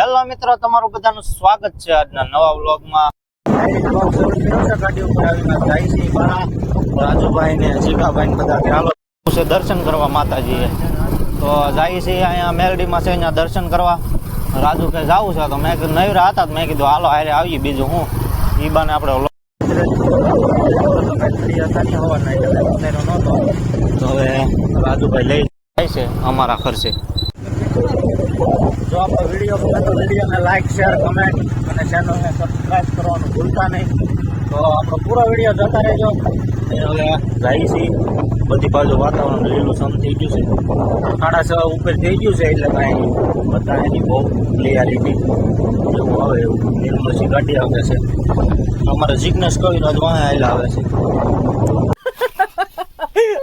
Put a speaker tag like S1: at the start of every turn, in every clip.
S1: Hello મિત્રો, તમારું બધાનું સ્વાગત છે આજના નવા વ્લોગમાં. ગાડી જાય છે મારા રાજુભાઈ ને જીગાભાઈ ને બધા દર્શન કરવા માતાજીએ. તો જાય છે અહીંયા મેલડીમાં છે અહીંયા દર્શન કરવા. રાજુ કે જવું છે? તો મેં કીધું, નવરા હતા મેં કીધું, હાલો, હારે આવીએ બીજું હું. ઈ બાને આપણે તો હવે રાજુભાઈ લઈ જાય છે અમારા ખર્ચે. જો આપણો વીડિયો ગમે તો વિડીયોને લાઇક શેર કમેન્ટ અને ચેનલને સબસ્ક્રાઇબ કરવાનું ભૂલતા નહીં. તો આપણો પૂરો વીડિયો જોતા રહેજો. એ હવે જાય છે બધી બાજુ વાતાવરણ લીલું સમ થઈ ગયું છે. સાડા છ ઉપર થઈ ગયું છે એટલે કાંઈ બધા એની બહુ ક્લિયરિટી એવું આવે એવું નિર્મલસી ગાડી આવે છે. અમારે જિજ્ઞેશ કવિરાજ વાહે આવેલા આવે છે.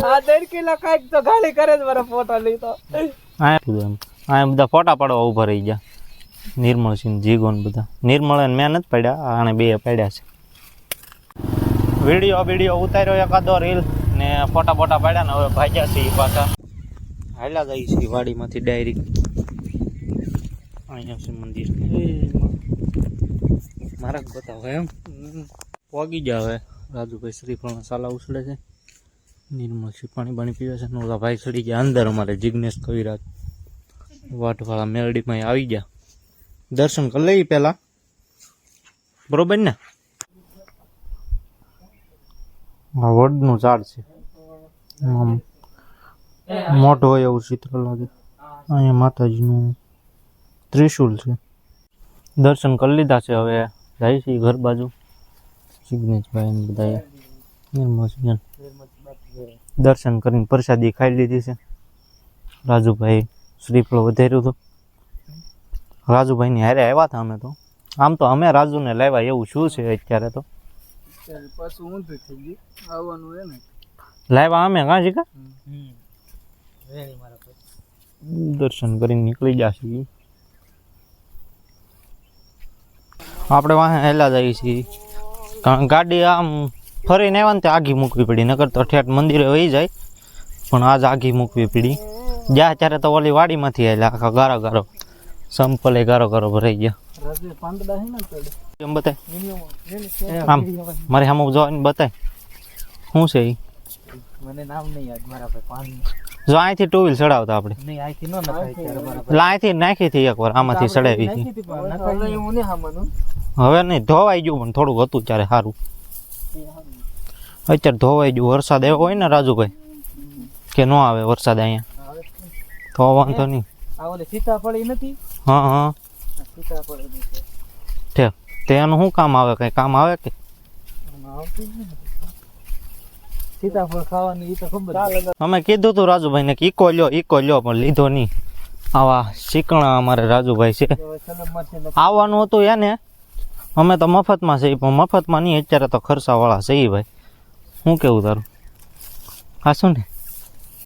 S2: આ દેડકીલા કાંઈક તો ગાળી કરે જ મારો ફોટો લીધો
S1: આ આ બધા ફોટા પાડવા ઊભા રહી ગયા. નિર્મળ સિંહ જીગો ને બધા. નિર્મળ અને મેં નથી પાડ્યા આણે બે પાડ્યા છે. વીડિયો વીડિયો ઉતાર્યો એકાદો રીલ ને ફોટા ફોટા પાડ્યા ને હવે ભાગ્યા છે એ પાછા. હાલ્યા જાય છે વાડીમાંથી ડાયરેક્ટ અહીંયા છે મંદિર. મારા બતાવો એમ. પોગી ગયા હવે. રાજુભાઈ શ્રીફળના સાલા ઉછળે છે. નિર્મળ સિંહ પાણી પાણી પીવે છે. ને ઓલા ભાઈ ચડી ગયા અંદર અમારે જિજ્ઞેશ કવિરાજ. વાટવાળા મેલડીમાં આવી ગયા. દર્શન કરી લઈએ પહેલા. બરોબર ને? આ વડનું ઝાડ છે. મોટું હોય એવું ચિત્ર લાગે. અહીંયા માતાજીનું ત્રિશુલ છે. દર્શન કરી લીધા છે હવે. જાય છે ઘર બાજુ. જિગ્નેશભાઈ બધા દર્શન કરીને પ્રસાદી ખાઈ લીધી છે. રાજુભાઈ શ્રીફળ વધાર્યું હતું. રાજુભાઈની હારે આવ્યા હતા અમે તો. આમ તો અમે રાજુને લાવ્યા એવું શું છે અત્યારે તો?
S2: પાછું ઊંધું થઈ ગયું. આવવાનું હે ને?
S1: લાવ્યા અમે કાં કા દર્શન કરીને નીકળી જશે આપણે વાહે હેલા જઈએ છીએ. કારણ ગાડી આમ ફરીને આવ્યા ને તે આઘી મૂકવી પડી નકર તો ઠેઠ મંદિરે વહી જાય. પણ આજ આઘી મૂકવી પડી. જ્યાં ત્યારે તો ઓલી વાડીમાંથી આવેલા આખા ગારો ગારો. સંપલે ગારો ગારો ભરાઈ ગયા.
S2: રાજે પાંદડા હે ને
S1: એમ બતાય. આમ મારે સામે જોઈને બતાય. શું છે એ
S2: મને નામ નહીં યાદ મારા ભાઈ પાન.
S1: જો અહીંથી ટુ વ્હીલ ચડાવતા આપણે.
S2: નહીં નો નખાય
S1: અહીંથી નાખી હતી એકવાર આમાંથી ચડાવી હતી. હવે નહીં ધોવાઈ ગયું પણ થોડુંક હતું ત્યારે સારું. અત્યારે ધોવાઈ ગયું વરસાદ એવો હોય ને રાજુભાઈ કે ન આવે વરસાદ અહીંયા. તો વાંધો નહીં.
S2: આ ઓલે સીતાફળી નથી?
S1: હા હા.
S2: સીતાફળી ની છે.
S1: ઠેક તે એનું શું કામ આવે? કઈ કામ આવે કે?
S2: નથી. સીતાફળ ખાવાની તો ખબર
S1: અમે કીધું તું રાજુભાઈને કે ઈકો લ્યો ઈકો લ્યો પણ લીધો નહીં. આવા શીકણા અમારે રાજુભાઈ છે. આવવાનું હતું એને. અમે તો મફતમાં છે પણ મફતમાં નહીં. અત્યારે તો ખર્ચાવાળા છે ભાઈ. શું કેવું તારું? હા શું ને?